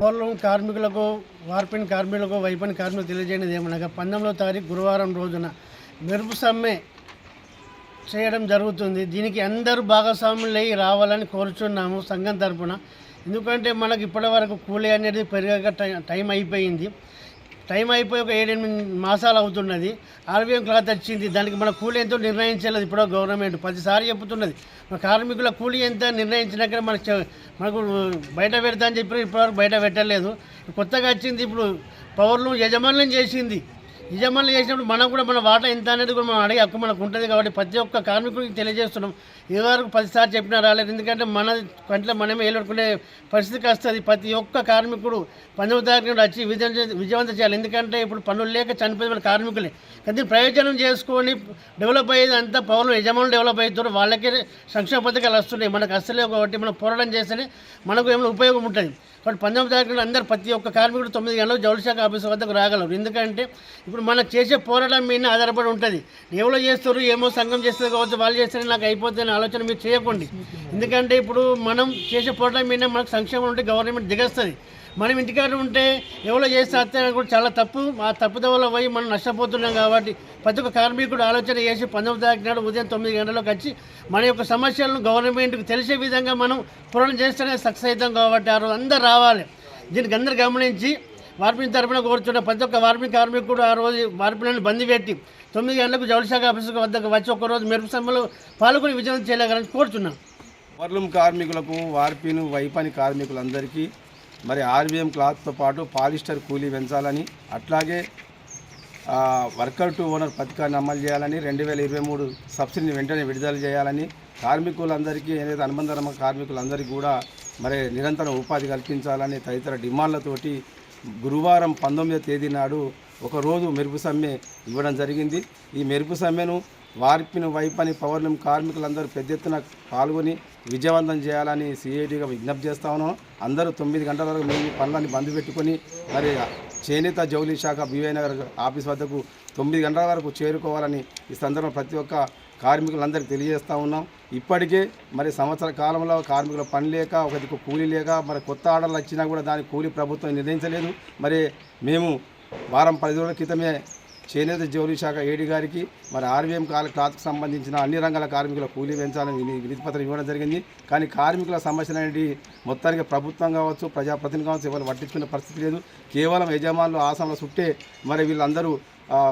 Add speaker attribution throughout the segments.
Speaker 1: పౌరులం కార్మికులకు వార్పిన్ కార్మికులకు వైపన్ కార్మికులకు తెలియజేయనిది ఏమనగా పంతొమ్మిదో తారీఖు గురువారం రోజున మెరుపు సమ్మె చేయడం జరుగుతుంది. దీనికి అందరూ భాగస్వాములై రావాలని కోరుచున్నాము సంఘం తరపున. ఎందుకంటే మనకు ఇప్పటివరకు కూలీ అనేది పెరగక టై- టైం అయిపోయింది. టైం అయిపోయి ఒక ఏడెనిమిది మాసాలు అవుతున్నది. ఆర్బీఎం క్లాత్ వచ్చింది దానికి మన కూలీ ఎంతో నిర్ణయించలేదు ఇప్పుడు గవర్నమెంట్. పదిసారి చెప్తున్నది. మన కార్మికుల కూలీ ఎంత నిర్ణయించినాక మనకు మనకు బయట పెడతా అని చెప్పి ఇప్పటివరకు బయట పెట్టలేదు. కొత్తగా వచ్చింది ఇప్పుడు పవర్లు యజమానులను చేసింది. యజమానులు చేసినప్పుడు మనం కూడా మన వాటా ఎంత అనేది కూడా మనం అడిగే హక్కు మనకు ఉంటుంది కాబట్టి ప్రతి ఒక్క కార్మికుడికి తెలియజేస్తున్నాం. ఇదివరకు పదిసార్లు చెప్పినా రాలేదు. ఎందుకంటే మన కంట్లో మనమే ఏలుకునే పరిస్థితికి వస్తుంది. ప్రతి ఒక్క కార్మికుడు పంతొమ్మిది తారీఖు వచ్చి విజయం విజయవంతం చేయాలి. ఎందుకంటే ఇప్పుడు పనులు లేక చనిపోయిన మన కార్మికులే. కానీ ప్రయోజనం చేసుకొని డెవలప్ అయ్యేది అంతా పౌరులు యజమానులు డెవలప్ అవుతారు. వాళ్ళకే సంక్షేమ పథకాలు వస్తున్నాయి. మనకు అస్సలేవు కాబట్టి మనం పోరాటం చేస్తేనే మనకు ఏమైనా ఉపయోగం ఉంటుంది. కాబట్టి పంతొమ్మిది తారీఖున అందరు ప్రతి ఒక్క కార్మికుడు తొమ్మిది గంటలకు జౌళి శాఖ ఆఫీస్ వద్దకు రాగలరు. ఎందుకంటే ఇప్పుడు మనం చేసే పోరాటం మీద ఆధారపడి ఉంటుంది. ఎవరో చేస్తారు ఏమో సంఘం చేస్తారు కావచ్చు వాళ్ళు చేస్తే నాకు అయిపోతుంది ఆలోచన మీరు చేయకండి. ఎందుకంటే ఇప్పుడు మనం చేసే పోరాటం మీద మనకు సంక్షేమం ఉంటే గవర్నమెంట్ దిగస్తుంది. మనం ఇంటికాడ ఉంటే ఎవరో చేస్తే అత్తే కూడా చాలా తప్పు. ఆ తప్పుదవల పోయి మనం నష్టపోతున్నాం కాబట్టి ప్రతి ఒక్క కార్మికుడు ఆలోచన చేసి పంతొమ్మిది తారీఖు నాడు ఉదయం తొమ్మిది గంటలకు వచ్చి మన యొక్క సమస్యలను గవర్నమెంట్కి తెలిసే విధంగా మనం పూରଣ చేస్తేనే సక్సెస్ అవుతాం కాబట్టి ఆ రోజు అందరు రావాలి. దీనికి అందరు గమనించి వార్పిని తరపున కోరుతున్న ప్రతి ఒక్క వార్పిక కార్మికుడు ఆ రోజు వార్పిలను బంద్ పెట్టి తొమ్మిది గంటలకు జౌళశాఖ ఆఫీసు వద్దకు వచ్చి ఒక్కరోజు మెరుపు సమ్మెలో పాల్గొని విజయం చేయలేగలని కోరుతున్నాను
Speaker 2: వర్లూమ్ కార్మికులకు వార్పిను వైపని కార్మికులందరికీ మరి ఆర్బీఎం క్లాత్తో పాటు పాలిస్టర్ కూలీ పెంచాలని అట్లాగే వర్కర్ టు ఓనర్ పథకాన్ని అమలు చేయాలని రెండు వేల ఇరవై మూడు సబ్సిడీని వెంటనే విడుదల చేయాలని కార్మికులందరికీ ఏదైతే అనుబంధ కార్మికులందరికీ కూడా మరి నిరంతరం ఉపాధి కల్పించాలని తదితర డిమాండ్లతోటి గురువారం పంతొమ్మిదో తేదీ నాడు ఒకరోజు మెరుపు సమ్మె ఇవ్వడం జరిగింది. ఈ మెరుపు సమ్మెను వార్పిన వైపని పౌర్ణం కార్మికులందరూ పెద్ద ఎత్తున పాల్గొని విజయవంతం చేయాలని సిఐటిగా విజ్ఞప్తి చేస్తా ఉన్నాం. అందరూ తొమ్మిది గంటల వరకు మీ పనులని బంద్ పెట్టుకొని మరి చేనేత జౌలి శాఖ బీవై నగర్ ఆఫీస్ వద్దకు తొమ్మిది గంటల వరకు చేరుకోవాలని ఈ సందర్భంలో ప్రతి ఒక్క కార్మికులందరికీ తెలియజేస్తూ ఉన్నాం. ఇప్పటికే మరి సంవత్సర కాలంలో కార్మికుల పని లేక ఒక దిక్కు కూలీ లేక మరి కొత్త ఆర్డర్లు వచ్చినా కూడా దాని కూలీ ప్రభుత్వం నిర్ణయించలేదు. మరి మేము వారం పది రోజుల క్రితమే చేనేత జౌలి శాఖ ఏడి గారికి మరి ఆర్వీఎం కాల క్లాత్కు సంబంధించిన అన్ని రంగాల కార్మికుల కూలీ పెంచాలని విని వినతి పత్రం ఇవ్వడం జరిగింది. కానీ కార్మికుల సమస్యలు అనేది మొత్తానికి ప్రభుత్వం కావచ్చు ప్రజాప్రతినిధి కావచ్చు ఎవరు పట్టించుకునే పరిస్థితి లేదు. కేవలం యజమానులు ఆసనలు చుట్టే మరి వీళ్ళందరూ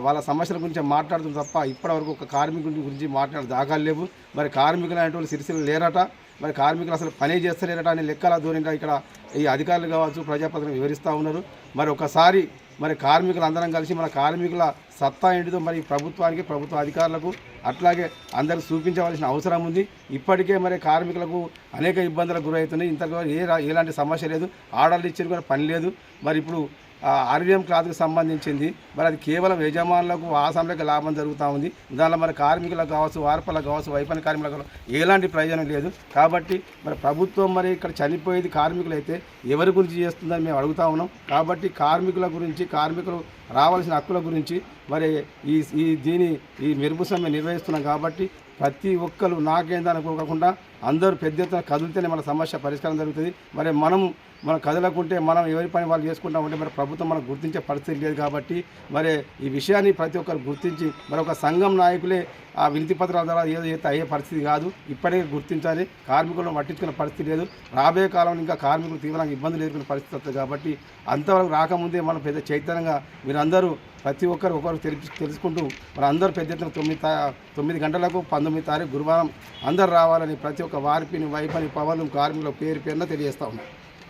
Speaker 2: వాళ్ళ సమస్యల గురించి మాట్లాడుతుంది తప్ప ఇప్పటివరకు ఒక కార్మికుల గురించి మాట్లాడే దాఖలు లేవు. మరి కార్మికులు అనేటువంటి సిరిసిలు లేరట. మరి కార్మికులు అసలు పని చేస్తలేరట అనే లెక్కల ధోరణిగా ఇక్కడ ఈ అధికారులు కావచ్చు ప్రజాప్రతిని వివరిస్తూ ఉన్నారు. మరి ఒకసారి మరి కార్మికులు అందరం కలిసి మన కార్మికుల సత్తా ఏంటిదో మరి ప్రభుత్వానికి ప్రభుత్వ అధికారులకు అట్లాగే అందరూ చూపించవలసిన అవసరం ఉంది. ఇప్పటికే మరి కార్మికులకు అనేక ఇబ్బందులకు గురవుతున్నాయి. ఇంతకు ఏ ఎలాంటి సమస్య లేదు. ఆర్డర్లు ఇచ్చేది కూడా పని లేదు. మరి ఇప్పుడు ఆర్వీఎం క్లాత్కి సంబంధించింది. మరి అది కేవలం యజమానులకు ఆసాంలకు లాభం జరుగుతూ ఉంది. దానిలో మరి కార్మికులకు కావచ్చు వార్పలకు కావచ్చు వైఫల్య కార్మికులకు ఎలాంటి ప్రయోజనం లేదు. కాబట్టి మరి ప్రభుత్వం మరి ఇక్కడ చనిపోయేది కార్మికులైతే ఎవరి గురించి చేస్తుందని మేము అడుగుతా ఉన్నాం. కాబట్టి కార్మికుల గురించి కార్మికులు రావాల్సిన హక్కుల గురించి మరి ఈ ఈ దీని ఈ మెరుపు సమ్మె నిర్వహిస్తున్నాం. కాబట్టి ప్రతి ఒక్కరు నాకేందని అనుకోకుండా అందరూ పెద్ద ఎత్తున కదిలితేనే మన సమస్య పరిష్కారం జరుగుతుంది. మరి మనం మనం కదలకుంటే మనం ఎవరి పని వాళ్ళు చేసుకుంటాం అంటే మరి ప్రభుత్వం మనకు గుర్తించే పరిస్థితి లేదు కాబట్టి మరి ఈ విషయాన్ని ప్రతి ఒక్కరు గుర్తించి మరి ఒక సంఘం నాయకులే ఆ వినతి పత్రాల ద్వారా ఏదో అయితే అయ్యే పరిస్థితి కాదు. ఇప్పటికే గుర్తించాలి. కార్మికులను పట్టించుకునే పరిస్థితి లేదు. రాబోయే కాలంలో ఇంకా కార్మికులు తీవ్రంగా ఇబ్బందులు ఎదుర్కొనే పరిస్థితి వస్తుంది కాబట్టి అంతవరకు రాకముందే మనం పెద్ద చైతన్యంగా మీరందరూ ప్రతి ఒక్కరు ఒకరు తెలిపి తెలుసుకుంటూ మరి అందరూ పెద్ద ఎత్తున తొమ్మిది తొమ్మిది గంటలకు పంతొమ్మిది తారీఖు గురువారం అందరు రావాలని ప్రతి ఒక్క వార్పిని వైపని పవన్ కార్మికుల పేరు పేరున తెలియజేస్తా ఉన్నాను